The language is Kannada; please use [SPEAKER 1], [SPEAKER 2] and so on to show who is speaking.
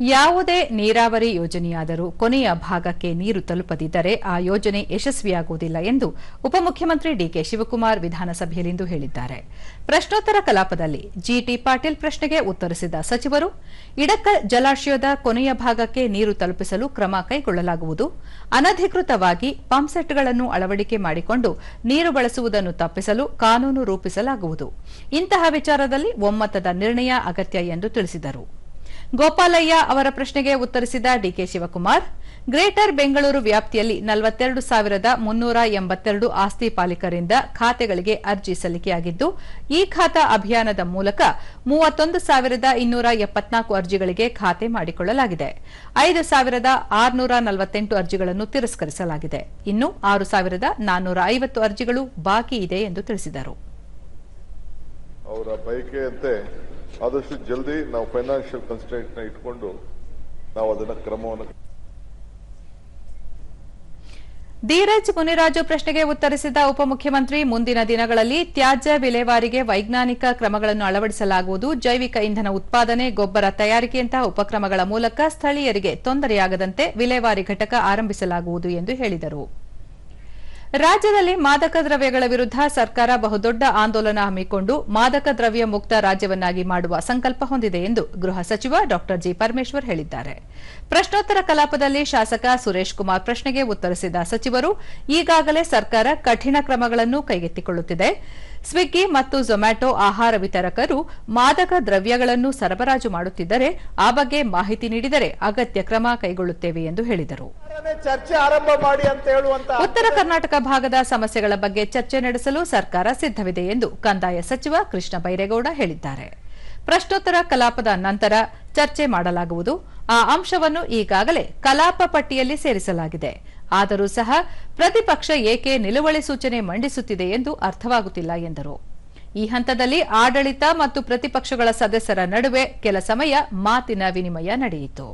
[SPEAKER 1] ಯಾವುದೇ ನೀರಾವರಿ ಯೋಜನೆಯಾದರೂ ಕೊನೆಯ ಭಾಗಕ್ಕೆ ನೀರು ತಲುಪದಿದ್ದರೆ ಆ ಯೋಜನೆ ಯಶಸ್ವಿಯಾಗುವುದಿಲ್ಲ ಎಂದು ಉಪಮುಖ್ಯಮಂತ್ರಿ ಡಿಕೆ ಶಿವಕುಮಾರ್ ವಿಧಾನಸಭೆಯಲ್ಲಿಂದು ಹೇಳಿದ್ದಾರೆ. ಪ್ರಶ್ನೋತ್ತರ ಕಲಾಪದಲ್ಲಿ ಜಿಟಿ ಪಾಟೀಲ್ ಪ್ರಶ್ನೆಗೆ ಉತ್ತರಿಸಿದ ಸಚಿವರು ಇಡಕ್ಕ ಜಲಾಶಯದ ಕೊನೆಯ ಭಾಗಕ್ಕೆ ನೀರು ತಲುಪಿಸಲು ಕ್ರಮ ಕೈಗೊಳ್ಳಲಾಗುವುದು. ಅನಧಿಕೃತವಾಗಿ ಪಂಪ್ಸೆಟ್ಗಳನ್ನು ಅಳವಡಿಕೆ ಮಾಡಿಕೊಂಡು ನೀರು ಬಳಸುವುದನ್ನು ತಪ್ಪಿಸಲು ಕಾನೂನು ರೂಪಿಸಲಾಗುವುದು. ಇಂತಹ ವಿಚಾರದಲ್ಲಿ ಒಮ್ಮತದ ನಿರ್ಣಯ ಅಗತ್ಯ ಎಂದು ತಿಳಿಸಿದರು. ಗೋಪಾಲಯ್ಯ ಅವರ ಪ್ರಶ್ನೆಗೆ ಉತ್ತರಿಸಿದ ಡಿಕೆ ಶಿವಕುಮಾರ್, ಗ್ರೇಟರ್ ಬೆಂಗಳೂರು ವ್ಯಾಪ್ತಿಯಲ್ಲಿ ನಲವತ್ತೆರಡು ಸಾವಿರದ ಮುನ್ನೂರ ಎಂಬತ್ತೆರಡು ಆಸ್ತಿ ಪಾಲಿಕರಿಂದ ಖಾತೆಗಳಿಗೆ ಅರ್ಜಿ ಸಲ್ಲಿಕೆಯಾಗಿದ್ದು, ಈ ಖಾತಾ ಅಭಿಯಾನದ ಮೂಲಕ ಮೂವತ್ತೊಂದು ಸಾವಿರದ ಇನ್ನೂರ ಎಪ್ಪತ್ನಾಲ್ಕು ಅರ್ಜಿಗಳಿಗೆ ಖಾತೆ ಮಾಡಿಕೊಳ್ಳಲಾಗಿದೆ. ಐದು ಸಾವಿರದ ಆರುನೂರ ನಲವತ್ತೆಂಟು ಅರ್ಜಿಗಳನ್ನು ತಿರಸ್ಕರಿಸಲಾಗಿದೆ. ಇನ್ನು ಆರು ಸಾವಿರದ ನಾನ್ನೂರ ಐವತ್ತು ಅರ್ಜಿಗಳು ಬಾಕಿ ಇದೆ ಎಂದು ತಿಳಿಸಿದರು.
[SPEAKER 2] ಆದಷ್ಟು ಜಲ್ದಿ ನಾವು ಫೈನಾನ್ಷಿಯಲ್ ಕನ್ಸ್ಟೆಂಟ್ನ ಇಟ್ಕೊಂಡು ನಾವು ಅದನ್ನ ಕ್ರಮವನ್ನು
[SPEAKER 1] ಧೀರಜ್ ಮುನಿರಾಜು ಪ್ರಶ್ನೆಗೆ ಉತ್ತರಿಸಿದ ಉಪಮುಖ್ಯಮಂತ್ರಿ, ಮುಂದಿನ ದಿನಗಳಲ್ಲಿ ತ್ಯಾಜ್ಯ ವಿಲೇವಾರಿಗೆ ವೈಜ್ಞಾನಿಕ ಕ್ರಮಗಳನ್ನು ಅಳವಡಿಸಲಾಗುವುದು. ಜೈವಿಕ ಇಂಧನ ಉತ್ಪಾದನೆ, ಗೊಬ್ಬರ ತಯಾರಿಕೆಯಂತಹ ಉಪಕ್ರಮಗಳ ಮೂಲಕ ಸ್ಥಳೀಯರಿಗೆ ತೊಂದರೆಯಾಗದಂತೆ ವಿಲೇವಾರಿ ಘಟಕ ಆರಂಭಿಸಲಾಗುವುದು ಎಂದು ಹೇಳಿದರು. ರಾಜ್ಯದಲ್ಲಿ ಮಾದಕ ದ್ರವ್ಯಗಳ ವಿರುದ್ಧ ಸರ್ಕಾರ ಬಹುದೊಡ್ಡ ಆಂದೋಲನ ಹಮ್ಮಿಕೊಂಡು ಮಾದಕ ದ್ರವ್ಯ ಮುಕ್ತ ರಾಜ್ಯವನ್ನಾಗಿ ಮಾಡುವ ಸಂಕಲ್ಪ ಹೊಂದಿದೆ ಎಂದು ಗೃಹ ಸಚಿವ ಡಾ ಜಿ ಪರಮೇಶ್ವರ್ ಹೇಳಿದ್ದಾರೆ. ಪ್ರಶ್ನೋತ್ತರ ಕಲಾಪದಲ್ಲಿ ಶಾಸಕ ಸುರೇಶ್ ಕುಮಾರ್ ಪ್ರಶ್ನೆಗೆ ಉತ್ತರಿಸಿದ ಸಚಿವರು, ಈಗಾಗಲೇ ಸರ್ಕಾರ ಕಠಿಣ ಕ್ರಮಗಳನ್ನು ಕೈಗೆತ್ತಿಕೊಳ್ಳುತ್ತಿದೆ. ಸ್ವಿಗ್ಗಿ ಮತ್ತು ಝೊಮ್ಯಾಟೊ ಆಹಾರ ವಿತರಕರು ಮಾದಕ ದ್ರವ್ಯಗಳನ್ನು ಸರಬರಾಜು ಮಾಡುತ್ತಿದ್ದರೆ, ಆ ಬಗ್ಗೆ ಮಾಹಿತಿ ನೀಡಿದರೆ ಅಗತ್ಯ ಕ್ರಮ ಕೈಗೊಳ್ಳುತ್ತೇವೆ ಎಂದು ಹೇಳಿದರು.
[SPEAKER 3] ಚರ್ಚೆ ಆರಂಭ ಮಾಡಿ ಅಂತ ಹೇಳುವಂತ
[SPEAKER 1] ಉತ್ತರ ಕರ್ನಾಟಕ ಭಾಗದ ಸಮಸ್ಯೆಗಳ ಬಗ್ಗೆ ಚರ್ಚೆ ನಡೆಸಲು ಸರ್ಕಾರ ಸಿದ್ದವಿದೆ ಎಂದು ಕಂದಾಯ ಸಚಿವ ಕೃಷ್ಣ ಬೈರೇಗೌಡ ಹೇಳಿದ್ದಾರೆ. ಪ್ರಶ್ನೋತ್ತರ ಕಲಾಪದ ನಂತರ ಚರ್ಚೆ ಮಾಡಲಾಗುವುದು. ಆ ಅಂಶವನ್ನು ಈಗಾಗಲೇ ಕಲಾಪ ಪಟ್ಟಿಯಲ್ಲಿ ಸೇರಿಸಲಾಗಿದೆ. ಆದರೂ ಸಹ ಪ್ರತಿಪಕ್ಷ ಏಕೆ ನಿಲುವಳಿ ಸೂಚನೆ ಮಂಡಿಸುತ್ತಿದೆ ಎಂದು ಅರ್ಥವಾಗುತ್ತಿಲ್ಲ ಎಂದರು. ಈ ಹಂತದಲ್ಲಿ ಆಡಳಿತ ಮತ್ತು ಪ್ರತಿಪಕ್ಷಗಳ ಸದಸ್ಯರ ನಡುವೆ ಕೆಲ ಸಮಯ ಮಾತಿನ ವಿನಿಮಯ ನಡೆಯಿತು.